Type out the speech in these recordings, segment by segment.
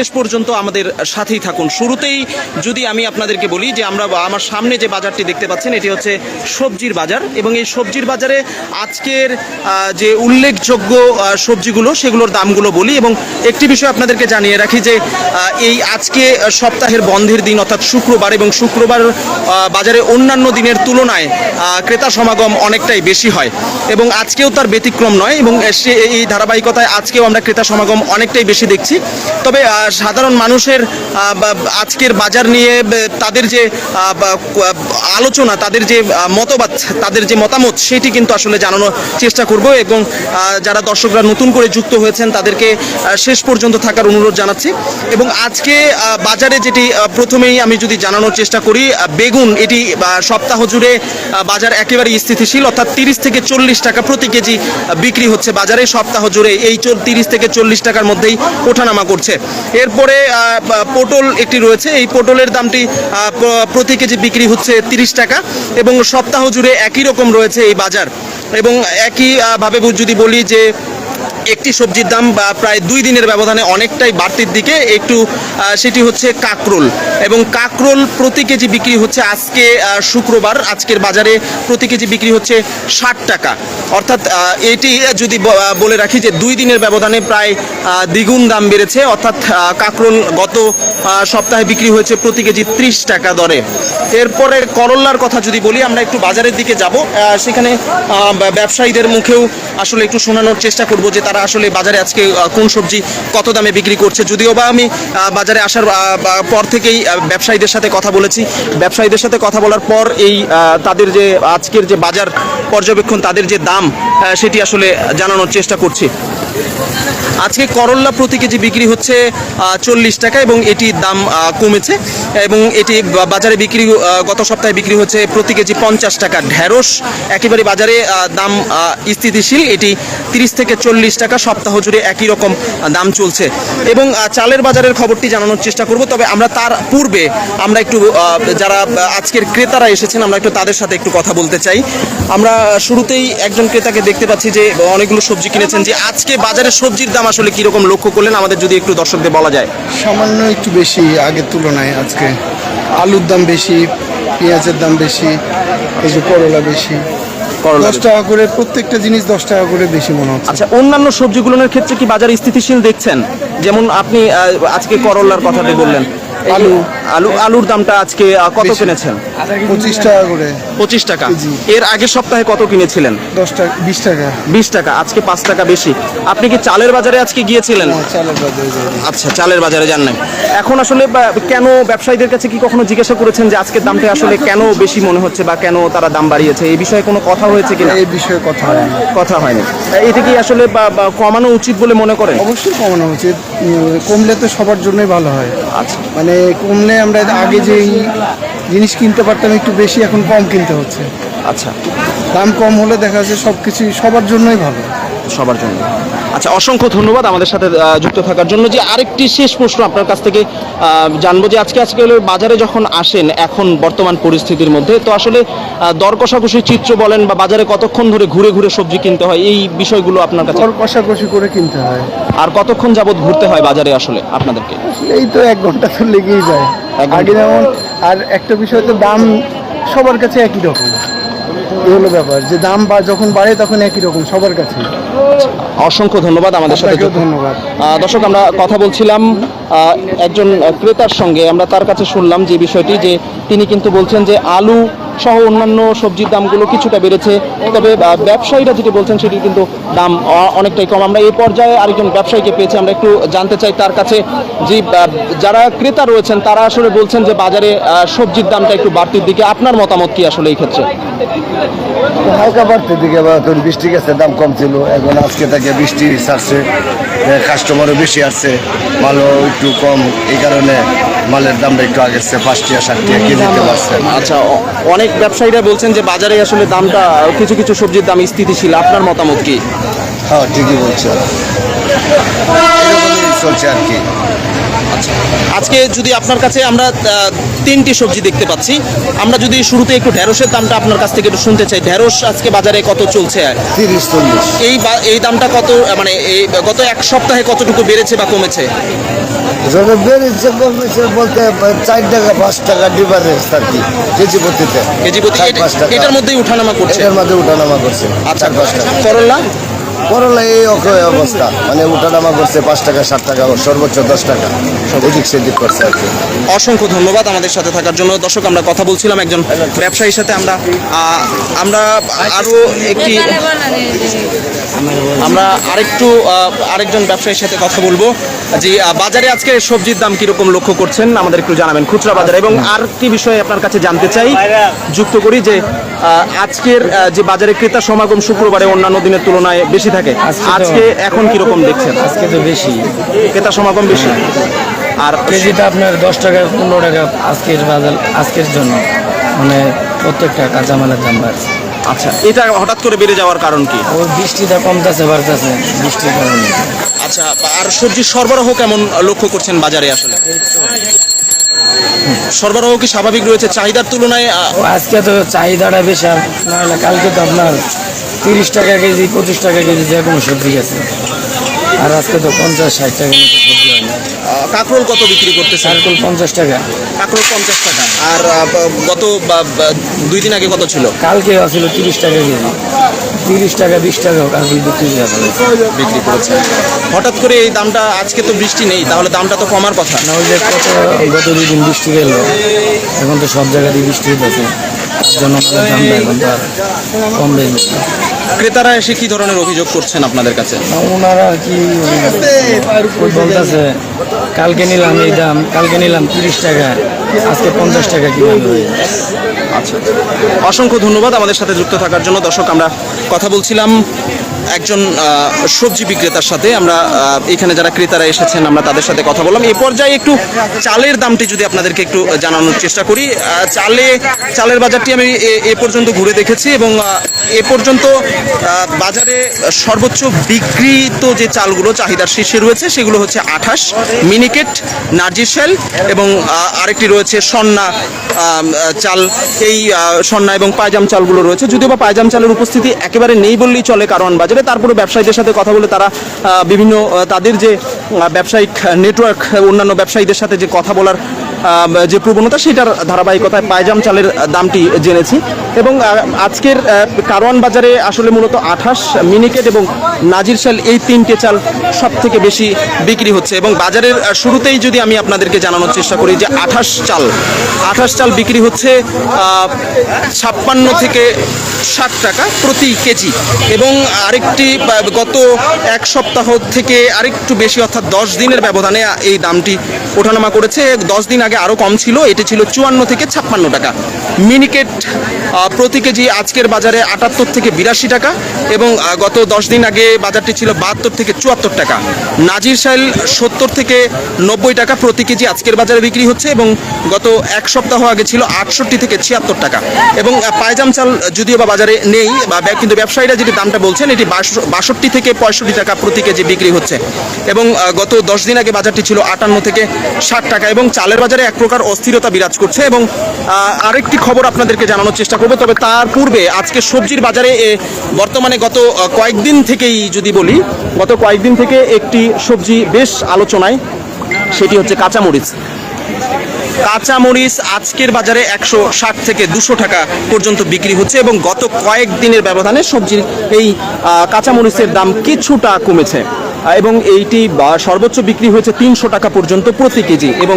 শেষ পর্যন্ত আমাদের সাথেই থাকুন। শুরুতেই যদি আমি আপনাদেরকে বলি যে আমরা আমার সামনে যে বাজারটি দেখতে পাচ্ছেন, এটি হচ্ছে সবজির বাজার এবং এই সবজির বাজারে আজকের যে উল্লেখযোগ্য সবজিগুলো সেগুলোর দামগুলো বলি এবং একটি বিষয় আপনাদেরকে জানিয়ে রাখি যে এই আজকে সপ্তাহের বন্ধের দিন অর্থাৎ শুক্রবার এবং শুক্রবার বাজারে অন্যান্য দিনের তুলনায় ক্রেতা সমাগম অনেকটাই বেশি হয় এবং আজকেও তার ব্যতিক্রম নয় এবং সে এই ধারাবাহিকতায় আজকেও আমরা ক্রেতা সমাগম অনেকটাই বেশি দেখছি। তবে সাধারণ মানুষের আজকের বাজার নিয়ে তাদের যে আলোচনা, তাদের যে মতবাদ, তাদের যে মতামত, সেটি কিন্তু আসলে জানানোর চেষ্টা করব এবং যারা দর্শকরা নতুন করে যুক্ত হয়েছেন, তাদেরকে শেষ পর্যন্ত থাকার অনুরোধ জানাচ্ছি। এবং আজকে বাজারে যেটি প্রথমেই আমি যদি জানানোর চেষ্টা করি বেগুন, এটি সপ্তাহ জুড়ে বাজার একেবারেই স্থিতিশীল, অর্থাৎ তিরিশ থেকে চল্লিশ টাকা প্রতি কেজি বিক্রি হচ্ছে বাজারে। সপ্তাহ জুড়ে এই তিরিশ থেকে চল্লিশ টাকার মধ্যেই ওঠানামা করছে। এরপরে পটল একটি রয়েছে। এই পটলের দামটি প্রতি কেজি বিক্রি হচ্ছে তিরিশ টাকা এবং সপ্তাহ জুড়ে একই রকম রয়েছে এই বাজার। এবং একই আহ, ভাবে যদি বলি যে একটি সবজির দাম, বা প্রায় দুই দিনের ব্যবধানে অনেকটাই বাড়তির দিকে একটু সেটি হচ্ছে কাকরোল। এবং কাকরোল প্রতি কেজি বিক্রি হচ্ছে আজকে শুক্রবার। আজকের বাজারে প্রতি কেজি বিক্রি হচ্ছে ষাট টাকা। অর্থাৎ এটি যদি বলে রাখি যে দুই দিনের ব্যবধানে প্রায় দ্বিগুণ দাম বেড়েছে। অর্থাৎ কাকরোল গত সপ্তাহে বিক্রি হয়েছে প্রতি কেজি ত্রিশ টাকা দরে। এরপরে করল্লার কথা যদি বলি, আমরা একটু বাজারের দিকে যাব। সেখানে ব্যবসায়ীদের মুখেও আসলে একটু শোনানোর চেষ্টা করব যে তারা আসলে বাজারে আজকে কোন সবজি কত দামে বিক্রি করছে। যদিও বা আমি বাজারে আসার পর থেকেই ব্যবসায়ীদের সাথে কথা বলেছি। ব্যবসায়ীদের সাথে কথা বলার পর এই তাদের যে আজকের যে বাজার পর্যবেক্ষণ, তাদের যে দাম সেটি আসলে জানানোর চেষ্টা করছি। আজকে করল্লা প্রতি কেজি বিক্রি হচ্ছে চল্লিশ টাকা এবং এটির দাম কমেছে। এবং এটি বাজারে বিক্রি গত সপ্তাহে বিক্রি হচ্ছে প্রতি কেজি পঞ্চাশ টাকা ঢ্যাঁড়স একেবারে বাজারে দাম স্থিতিশীল। এটি তিরিশ থেকে চল্লিশ টাকা, সপ্তাহ জুড়ে একই রকম দাম চলছে। এবং চালের বাজারের খবরটি জানানোর চেষ্টা করব, তবে আমরা তার পূর্বে আমরা একটু যারা আজকের ক্রেতারা এসেছেন, আমরা একটু তাদের সাথে একটু কথা বলতে চাই। আমরা শুরুতেই একজন ক্রেতাকে দেখতে পাচ্ছি যে অনেকগুলো সবজি কিনেছেন, যে আজকে বাজারে সবজির দাম আসলে কীরকম লক্ষ্য করলেন? আমাদের যদি একটু দর্শকদের বলা যায়। সামান্য একটু বেশি, আগের তুলনায় আজকে আলুর দাম বেশি, পেঁয়াজের দাম বেশি, এই যে করলা বেশি। করলা দশ টাকা করে প্রত্যেকটা জিনিস দশ টাকা করে বেশি মনে হচ্ছে। আচ্ছা অন্যান্য সবজিগুলোর ক্ষেত্রে কি বাজার স্থিতিশীল দেখছেন? যেমন আপনি আজকে করলার কথাটি বললেন। আলু। আলু আলুর দামটা আজকে আহ, কত বেশি। কিনেছেন? পঁচিশ টাকা করে। পঁচিশ টাকা। এর আগের সপ্তাহে কত কিনেছিলেন? দশ টাকা বিশ টাকা। বিশ টাকা আজকে পাঁচ টাকা বেশি। আপনি কি চালের বাজারে আজকে গিয়েছিলেন? হ্যাঁ, চালের বাজারে যাবে। আচ্ছা চালের বাজারে যান নাই। এখন আসলে বা- কেন ব্যবসায়ীদের কাছে কি কখনো জিজ্ঞাসা করেছেন যে আজকের দামটা আসলে কেন বেশি মনে হচ্ছে বা কেন তারা দাম বাড়িয়েছে? এই বিষয়ে কোনো কথা হয়েছে কিনা? এই বিষয়ে কথা হয়নি। কথা হয়নি। এটা কি আসলে বা- বা কমানো উচিত বলে মনে করেন? অবশ্যই কমানো উচিত। উম, কমলে তো সবার জন্যই ভালো হয়। আচ্ছা। মানে কমলে আমরা আগে যেই জিনিস কিনতে পারতাম একটু বেশি এখন কম কিনতে হচ্ছে। আচ্ছা। দাম কম হলে দেখা যাচ্ছে সব কিছুই সবার জন্যই ভালো। সবার জন্য। আচ্ছা অসংখ্য ধন্যবাদ আমাদের সাথে যুক্ত থাকার জন্য। যে আরেকটি শেষ প্রশ্ন আপনার কাছ থেকে জানব যে আজকে আজকে বাজারে যখন আসেন এখন বর্তমান পরিস্থিতির মধ্যে তো আসলে দর কষাকষি চিত্র বলেন বা বাজারে কতক্ষণ ধরে ঘুরে ঘুরে সবজি কিনতে হয় এই বিষয়গুলো আপনার কাছে দর কষাকষি করে কিনতে হয়। আর কতক্ষণ যাবত ঘুরতে হয় বাজারে আসলে আপনাদেরকে? এই তো এক ঘণ্টা তো লেগেই যায়। আগে যেমন আর একটা বিষয় তো দাম সবার কাছে একই রকম। এই হলো ব্যাপার যে দাম বা যখন বাড়ে তখন একই রকম সবার কাছে। অসংখ্য ধন্যবাদ আমাদের সাথে ধন্যবাদ। দর্শক আমরা কথা বলছিলাম একজন ক্রেতার সঙ্গে। আমরা তার কাছে শুনলাম যে বিষয়টি যে তিনি কিন্তু বলছেন যে আলু সহ অন্যান্য সবজির দামগুলো কিছুটা বেড়েছে। তবে ব্যবসায়ীরা যেটি বলছেন সেটি কিন্তু দাম অনেকটাই কম। আমরা এই পর্যায়ে আরেকজন ব্যবসায়ীকে পেয়েছি, আমরা একটু জানতে চাই তার কাছে যে যারা ক্রেতা রয়েছেন, তারা আসলে বলছেন যে, বাজারে সবজির দামটা একটু বাড়তির দিকে। আপনার মতামত কি আসলে এই ক্ষেত্রে? হালকা বাড়তে দিকে বৃষ্টি গেছে, দাম কম ছিল। এখন আজকে থেকে বৃষ্টি ছাড়ছে কাস্টমারও বেশি আসছে, ভালো একটু কম। এই কারণে মালের দামটা একটু আগের চেয়ে পাঁচ ষাট টাকা কেজিতে বাড়ছে আচ্ছা অনেক ব্যবসায়ীরা বলছেন যে বাজারে আসলে দামটা কিছু কিছু সবজির দাম স্থিতিশীল। আপনার মতামত কি? হ্যাঁ ঠিকই বলছেন। এরকমই চলছে আর কি। আজকে যদি আপনার কাছে আমরা তিনটি সবজি দেখতে পাচ্ছি আমরা যদি শুরুতে একটু ঢেঁড়সের দামটা আপনার কাছ থেকে একটু শুনতে চাই ঢেঁড়স আজকে বাজারে কত চলছে? তিরিশ চল্লিশ। এই এই দামটা কত মানে এই গত এক সপ্তাহে কতটুকু বেড়েছে বা কমেছে? যত বেড়েছে কমেছে বলতে চার টাকা পাঁচ টাকা ডিফারেন্স আর কি কেজি প্রতিতে। কেজি প্রতি চার এটা- পাঁচ টাকা। এটার মধ্যেই উঠানামা করছে? এটার মধ্যে উঠানামা করছে। আচ্ছা চার পাঁচ টাকা। করল্লা করলা এই অবস্থা। মানে উঠানামা করছে পাঁচ টাকা, সাত টাকা, সর্বোচ্চ দশ টাকা। অধিক সেদিক করছে আর কি। অসংখ্য ধন্যবাদ আমাদের সাথে থাকার জন্য। দর্শক, আমরা কথা বলছিলাম একজন ব্যবসায়ীর সাথে। আমরা আমরা আরও একটি আমরা আরেকটু আরেকজন ব্যবসায়ীর সাথে কথা বলব। যে বাজারে আজকে সবজির দাম কীরকম লক্ষ্য করছেন? আমাদের একটু জানাবেন। খুচরা বাজারে এবং আর কি বিষয়ে আপনার কাছে জানতে চাই যুক্ত করি যে আজকের যে বাজারে ক্রেতা সমাগম শুক্রবারে অন্যান্য দিনের তুলনায় বেশি থাকে। আজকে এখন কীরকম দেখছেন? আজকে তো বেশি। ক্রেতা সমাগম বেশি। আর কেজিটা আপনার দশ টাকা পনেরো টাকা আজকের বাজার আজকের জন্য। মানে প্রত্যেকটা কাঁচামালের দাম বাড়ছে। আচ্ছা এটা হঠাৎ করে বেড়ে যাওয়ার কারণ কি? ওই বৃষ্টিটা কমতেছে বাড়তেছে বৃষ্টির কারণে। আচ্ছা আর সবজির সরবরাহ কেমন লক্ষ্য করছেন বাজারে আসলে? সরবরাহ কি স্বাভাবিক রয়েছে চাহিদার তুলনায়? আজকে তো চাহিদাটা বেশি আর নাহলে কালকে তো আপনার তিরিশ টাকা কেজি পঁচিশ টাকা কেজি যে কোনো সবজি গেছে। আর আজকে তো পঞ্চাশ ষাট টাকা না কাঁকরোল কত বিক্রি করতেছে সার্কুল পঞ্চাশ টাকা। কাঁকরোল পঞ্চাশ টাকা। আর গত দুই দিন আগে কত ছিল? কালকে ছিল তিরিশ টাকা কেজি। তিরিশ টাকা বিশ টাকা কালকে বিক্রি বিক্রি করেছে হঠাৎ করে এই দামটা আজকে তো বৃষ্টি নেই তাহলে দামটা তো কমার কথা। না ওই যে গত দুই দিন বৃষ্টি গেল এখন তো সব জায়গাতেই বৃষ্টি হইতেছে। এখন তো আর ক্রেতারা এসে কি ধরনের অভিযোগ করছেন আপনাদের কাছে? ওনারা কি বলতেছে কালকে নিলাম এই দাম কালকে নিলাম তিরিশ টাকা আজকে পঞ্চাশ টাকা যায়? আচ্ছা। অসংখ্য ধন্যবাদ আমাদের সাথে যুক্ত থাকার জন্য। দর্শক আমরা কথা বলছিলাম একজন সবজি বিক্রেতার সাথে আমরা এখানে যারা ক্রেতারা এসেছেন, আমরা তাদের সাথে কথা বললাম। এই পর্যায়ে একটু চালের দামটি যদি আপনাদেরকে একটু জানানোর চেষ্টা করি চালে, চালের বাজারটি আমি এ- পর্যন্ত ঘুরে দেখেছি এবং এ পর্যন্ত বাজারে সর্বোচ্চ বিক্রিত যে চালগুলো, চাহিদার শীর্ষে রয়েছে, সেগুলো হচ্ছে আঠাশ, মিনিকেট নার্জিসেল এবং আরেকটি রয়েছে সন্না চাল। এই সন্না এবং পায়জাম চালগুলো রয়েছে। যদিও বা পায়জাম চালের উপস্থিতি একেবারে নেই বললেই চলে কারণ বাজারে, তারপরে ব্যবসায়ীদের সাথে কথা বলে তারা বিভিন্ন তাদের যে ব্যবসায়িক নেটওয়ার্ক অন্যান্য ব্যবসায়ীদের সাথে যে কথা বলার যে প্রবণতা, সেটার ধারাবাহিকতায় পায়জাম চালের দামটি জেনেছি। এবং আজকের কারওয়ান বাজারে আসলে মূলত আঠাশ মিনিকেট এবং নাজির চাল এই তিনটে চাল সব থেকে বেশি বিক্রি হচ্ছে। এবং বাজারের শুরুতেই যদি আমি আপনাদেরকে জানানোর চেষ্টা করি যে আঠাশ চাল আঠাশ চাল বিক্রি হচ্ছে ছাপ্পান্ন থেকে ষাট টাকা প্রতি কেজি। এবং আরেকটি গত এক সপ্তাহ থেকে আরেকটু বেশি অর্থাৎ দশ দিনের ব্যবধানে এই দামটি ওঠানামা করেছে। দশ দিন আগে আরও কম ছিল, এটি ছিল চুয়ান্ন থেকে ছাপ্পান্ন টাকা। মিনিকেট প্রতি কেজি আজকের বাজারে আটাত্তর থেকে বিরাশি টাকা এবং গত দশ দিন আগে বাজারটি ছিল বাহাত্তর থেকে চুয়াত্তর টাকা। নাজির সাইল সত্তর থেকে নব্বই টাকা প্রতি কেজি আজকের বাজারে বিক্রি হচ্ছে এবং গত এক সপ্তাহ আগে ছিল আটষট্টি থেকে ছিয়াত্তর টাকা। এবং পায়জাম চাল যদিও বা বাজারে নেই বা কিন্তু ব্যবসায়ীরা যেটি দামটা বলছেন, এটি বাষট্টি থেকে পঁয়ষট্টি টাকা প্রতি কেজি বিক্রি হচ্ছে। এবং গত দশ দিন আগে বাজারটি ছিল আটান্ন থেকে ষাট টাকা এবং চালের বাজারে এক প্রকার অস্থিরতা বিরাজ করছে এবং আরেকটি খবর আপনাদেরকে জানানোর চেষ্টা করব তবে তার পূর্বে আজকে সবজির বাজারে বর্তমানে গত কয়েকদিন থেকেই যদি বলি, গত কয়েকদিন থেকে একটি সবজি বেশ আলোচনায়, সেটি হচ্ছে কাঁচামরিচ। কাঁচামরিচ আজকের বাজারে একশো ষাট থেকে দুশো টাকা পর্যন্ত বিক্রি হচ্ছে এবং গত কয়েক দিনের ব্যবধানে সবজির এই কাঁচামরিচের দাম কিছুটা কমেছে। এবং এইটি সর্বোচ্চ বিক্রি হয়েছে তিনশো টাকা পর্যন্ত প্রতি কেজি। এবং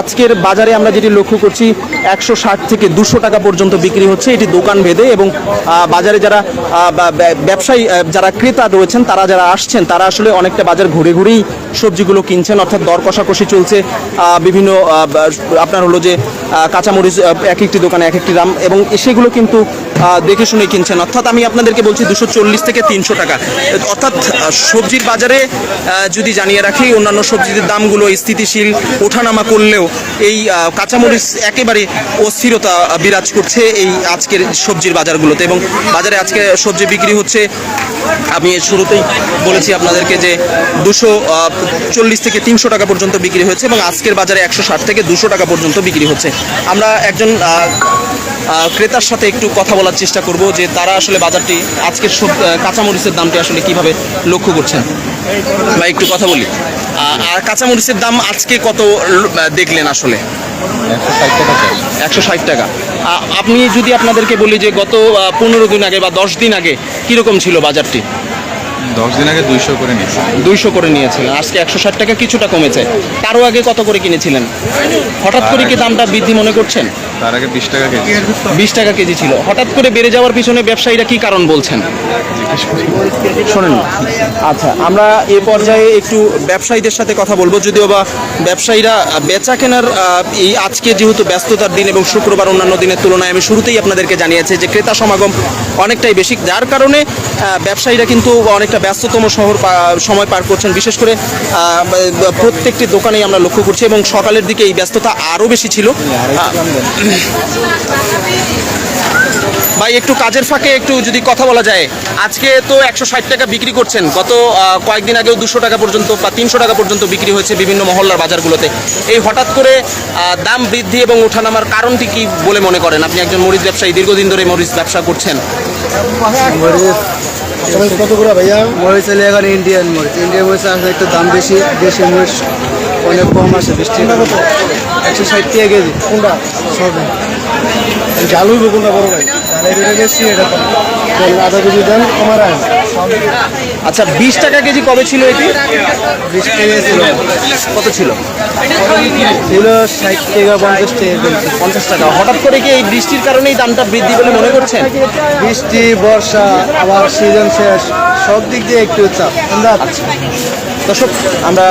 আজকের বাজারে আমরা যেটি লক্ষ্য করছি, একশো ষাট থেকে দুশো টাকা পর্যন্ত বিক্রি হচ্ছে এটি দোকান ভেদে এবং বাজারে যারা ব্যবসায়ী যারা ক্রেতা রয়েছেন, তারা যারা আসছেন, তারা আসলে অনেকটা বাজার ঘুরে ঘুরেই সবজিগুলো কিনছেন, অর্থাৎ দর কষাকষি চলছে বিভিন্ন আপনার হলো যে কাঁচামরিচ এক একটি দোকানে এক একটি দাম এবং সেগুলো কিন্তু দেখে শুনে কিনছেন। অর্থাৎ আমি আপনাদেরকে বলছি, দুশো চল্লিশ থেকে তিনশো টাকা। অর্থাৎ সবজির বাজারে যদি জানিয়ে রাখি, অন্যান্য সবজির দামগুলো স্থিতিশীল ওঠানামা করলে হলেও এই কাঁচামরিচ একেবারে অস্থিরতা বিরাজ করছে এই আজকের সবজির বাজারগুলোতে এবং বাজারে আজকে সবজি বিক্রি হচ্ছে, আমি শুরুতেই বলেছি আপনাদেরকে যে দুশো চল্লিশ থেকে তিনশো টাকা পর্যন্ত বিক্রি হয়েছে এবং আজকের বাজারে একশো ষাট থেকে দুশো টাকা পর্যন্ত বিক্রি হচ্ছে। আমরা একজন ক্রেতার সাথে একটু কথা বলার চেষ্টা করব যে তারা আসলে বাজারটি আজকের কাঁচামরিচের দামটি আসলে কীভাবে লক্ষ্য করছেন। ভাই একটু কথা বলি। আর কাঁচামরিচের দাম আজকে কত দেখলেন আসলে? একশো ষাট টাকা। আপনি যদি আপনাদেরকে বলি যে গত পনেরো দিন আগে বা দশ দিন আগে কীরকম ছিল বাজারটি? দশ দিন আগে দুইশো করে নিয়েছি। দুইশো করে নিয়েছিলেন। আজকে একশো ষাট টাকা কিছুটা কমেছে। তারও আগে কত করে কিনেছিলেন? হঠাৎ করে কি দামটা বৃদ্ধি মনে করছেন? তার আগে বিশ টাকা কেজি বিশ টাকা কেজি ছিল। হঠাৎ করে বেড়ে যাওয়ার পিছনে ব্যবসায়ীরা কি কারণ বলছেন? শোনেন আচ্ছা আমরা এ পর্যায়ে একটু ব্যবসায়ীদের সাথে কথা বলব। যদিও বা ব্যবসায়ীরা বেচা কেনার এই আজকে যেহেতু ব্যস্ততার দিন এবং শুক্রবার অন্যান্য দিনের তুলনায় আমি শুরুতেই আপনাদেরকে জানিয়েছি যে ক্রেতা সমাগম অনেকটাই বেশি যার কারণে ব্যবসায়ীরা কিন্তু অনেকটা ব্যস্ততম শহর সময় পার করছেন। বিশেষ করে প্রত্যেকটি দোকানেই আমরা লক্ষ্য করছি এবং সকালের দিকে এই ব্যস্ততা আরও বেশি ছিল। ভাই একটু কাজের ফাঁকে একটু যদি কথা বলা যায় আজকে তো একশো ষাট টাকা বিক্রি করছেন। গত কয়েকদিন আগেও দুশো টাকা পর্যন্ত বা তিনশো টাকা পর্যন্ত বিক্রি হয়েছে বিভিন্ন মহল্লার বাজারগুলোতে। এই হঠাৎ করে দাম বৃদ্ধি এবং ওঠানামার কারণটি কি বলে মনে করেন? আপনি একজন মরিচ ব্যবসায়ী দীর্ঘদিন ধরে মরিচ ব্যবসা করছেন। কত করে ভাইয়া? মরিচ এখন ইন্ডিয়ান মরিচ। ইন্ডিয়ান মরিচ আসলে একটু দাম বেশি দেশি মরিচ। অনেক কম আসে বিশ টাকা একশো ষাট টাকা কেজি। কোনটা? সব। চালু হইব কোনটা বড় ভাই? বেশি এটা আধা কেজি দেন কমার আচ্ছা বিশ টাকা কেজি কবে ছিল এটি? বিশ টাকা ছিল। কত ছিল? ছিল ষাট টাকা পঞ্চাশ টাকা পঞ্চাশ টাকা। হঠাৎ করে কি এই বৃষ্টির কারণেই দামটা বৃদ্ধি বলে মনে করছেন? বৃষ্টি বর্ষা আবার সিজন শেষ সব দিক দিয়ে একটু চাপ। আচ্ছা। দর্শক, আমরা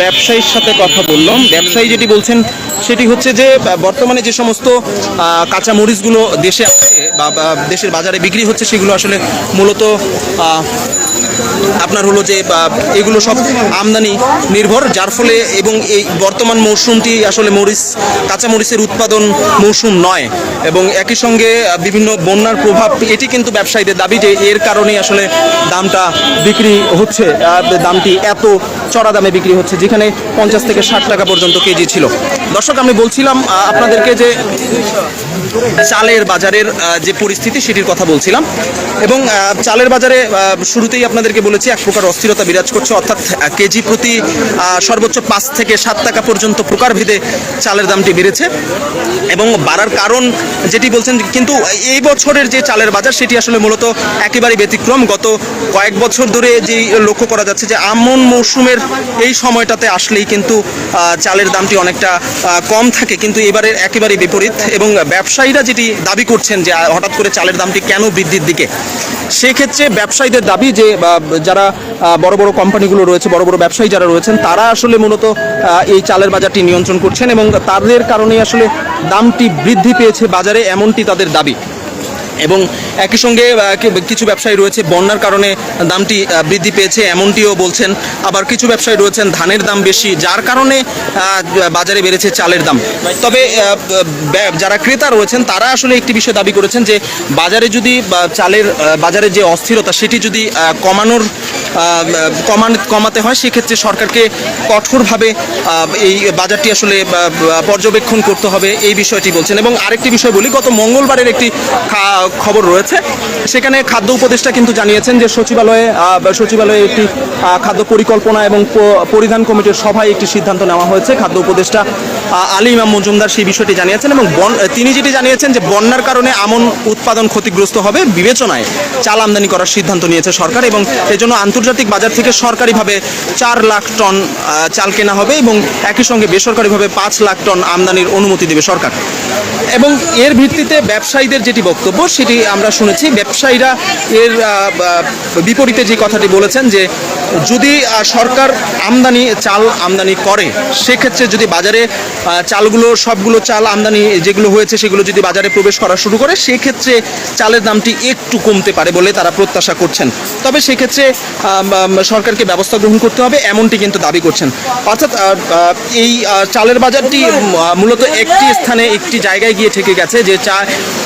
ব্যবসায়ীর সাথে কথা বললাম। ব্যবসায়ী যেটি বলছেন, সেটি হচ্ছে যে বর্তমানে যে সমস্ত কাঁচা মরিচগুলো দেশে আসছে বা দেশের বাজারে বিক্রি হচ্ছে, সেগুলো আসলে মূলত আপনার হলো যে এগুলো সব আমদানি নির্ভর, যার ফলে এবং এই বর্তমান মৌসুমটি আসলে মরিচ, কাঁচা মরিচের উৎপাদন মৌসুম নয়। এবং একই সঙ্গে বিভিন্ন বন্যার প্রভাব, এটি কিন্তু ব্যবসায়ীদের দাবি যে এর কারণেই আসলে দামটা বিক্রি হচ্ছে দামটি এত চড়া দামে বিক্রি হচ্ছে, যেখানে পঞ্চাশ থেকে ষাট টাকা পর্যন্ত কেজি ছিল। দর্শক, আমি বলছিলাম আপনাদেরকে যে চালের বাজারের যে পরিস্থিতি সেটির কথা বলছিলাম। এবং চালের বাজারে শুরুতেই আপনাদেরকে বলেছি, এক প্রকার অস্থিরতা বিরাজ করছে। অর্থাৎ কেজি প্রতি সর্বোচ্চ পাঁচ থেকে সাত টাকা পর্যন্ত প্রকারভেদে চালের দামটি বেড়েছে। এবং বাড়ার কারণ যেটি বলছেন, কিন্তু এই বছরের যে চালের বাজার, সেটি আসলে মূলত একেবারে ব্যতিক্রম। গত কয়েক বছর ধরে যে লক্ষ্য করা যাচ্ছে যে, আমন মৌসুমের এই সময়টাতে আসলেই কিন্তু চালের দামটি অনেকটা কম থাকে। কিন্তু এবারের একেবারে বিপরীত। এবং ব্যবসায়ীরা যেটি দাবি করছেন যে হঠাৎ করে চালের দামটি কেন বৃদ্ধির দিকে? সেক্ষেত্রে ব্যবসায়ীদের দাবি যে যারা বড় বড় কোম্পানিগুলো রয়েছে, বড় বড় ব্যবসায়ী যারা রয়েছেন, তারা আসলে মূলত এই চালের বাজারটি নিয়ন্ত্রণ করছেন এবং তাদের কারণে আসলে দামটি বৃদ্ধি পেয়েছে বাজারে, এমনটি তাদের দাবি। এবং একই সঙ্গে কিছু ব্যবসায়ী রয়েছে, বন্যার কারণে দামটি বৃদ্ধি পেয়েছে এমনটিও বলছেন। আবার কিছু ব্যবসায়ী রয়েছেন, ধানের দাম বেশি, যার কারণে বাজারে বেড়েছে চালের দাম। তবে যারা ক্রেতা রয়েছেন, তারা আসলে একটি বিষয় দাবি করেছেন যে, বাজারে যদি চালের বাজারে যে অস্থিরতা, সেটি যদি কমানোর কমান, কমাতে হয়, সেক্ষেত্রে সরকারকে কঠোরভাবে এই বাজারটি আসলে পর্যবেক্ষণ করতে হবে, এই বিষয়টি বলছেন। এবং আরেকটি বিষয় বলি, গত মঙ্গলবারের একটি খবর রয়েছে, সেখানে খাদ্য উপদেষ্টা কিন্তু জানিয়েছেন যে সচিবালয়ে সচিবালয়ে একটি খাদ্য পরিকল্পনা এবং পরিধান কমিটির সভায় একটি সিদ্ধান্ত নেওয়া হয়েছে। খাদ্য উপদেষ্টা আলী ইমাম মজুমদার সেই বিষয়টি জানিয়েছেন এবং তিনি যেটি জানিয়েছেন যে বন্যার কারণে আমন উৎপাদন ক্ষতিগ্রস্ত হবে, বিবেচনায় চাল আমদানি করার সিদ্ধান্ত নিয়েছে সরকার এবং এজন্য আন্তর্জাতিক বাজার থেকে সরকারিভাবে চার লাখ টন চাল কেনা হবে এবং একই সঙ্গে বেসরকারিভাবে পাঁচ লাখ টন আমদানির অনুমতি দেবে সরকার। এবং এর ভিত্তিতে ব্যবসায়ীদের যেটি বক্তব্য, সেটি আমরা শুনেছি, ব্যবসায়ীরা এর বিপরীতে যে কথাটি বলেছেন যে যদি সরকার আমদানি, চাল আমদানি করে, সেক্ষেত্রে যদি বাজারে চালগুলো, সবগুলো চাল আমদানি যেগুলো হয়েছে সেগুলো যদি বাজারে প্রবেশ করা শুরু করে, সেক্ষেত্রে চালের দামটি একটু কমতে পারে বলে তারা প্রত্যাশা করছেন। তবে সেক্ষেত্রে সরকারকে ব্যবস্থা গ্রহণ করতে হবে, এমনটি কিন্তু দাবি করছেন। অর্থাৎ এই চালের বাজারটি মূলত একটি স্থানে একটি জায়গায় গিয়ে ঠেকে গেছে যে চা,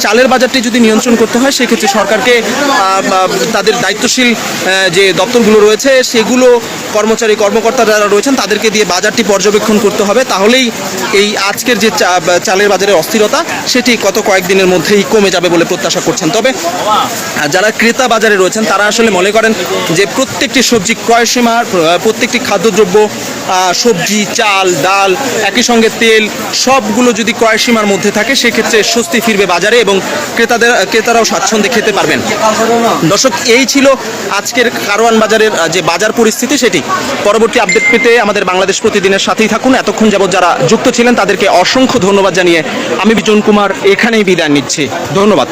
চালের বাজারটি যদি নিয়ন্ত্রণ করতে হয়, সেক্ষেত্রে সরকারকে তাদের দায়িত্বশীল যে দপ্তরগুলো রয়েছে, সেগুলো কর্মচারী কর্মকর্তা যারা রয়েছেন, তাদেরকে দিয়ে বাজারটি পর্যবেক্ষণ করতে হবে। তাহলেই এই আজকের যে চালের বাজারের অস্থিরতা, সেটি কত কয়েকদিনের মধ্যেই কমে যাবে বলে প্রত্যাশা করছেন। তবে যারা ক্রেতা বাজারে রয়েছেন, তারা আসলে মনে করেন যে প্রত্যেকটি সবজি ক্রয় সীমা প্রত্যেকটি খাদ্যদ্রব্য সবজি, চাল, ডাল, একই সঙ্গে তেল, সবগুলো যদি ক্রয় সীমার মধ্যে থাকে, সেক্ষেত্রে স্বস্তি ফিরবে বাজারে এবং ক্রেতাদের, ক্রেতারাও স্বাচ্ছন্দ্যে খেতে পারবেন। দর্শক, এই ছিল আজকের কারওয়ান বাজারের যে বাজার পরিস্থিতি, সেটি। পরবর্তী আপডেট পেতে আমাদের বাংলাদেশ প্রতিদিনের সাথেই থাকুন। এতক্ষণ যাবত যারা যুক্ত ছিলেন তাদেরকে অসংখ্য ধন্যবাদ জানিয়ে আমি বিজন কুমার এখানেই বিদায় নিচ্ছি। ধন্যবাদ।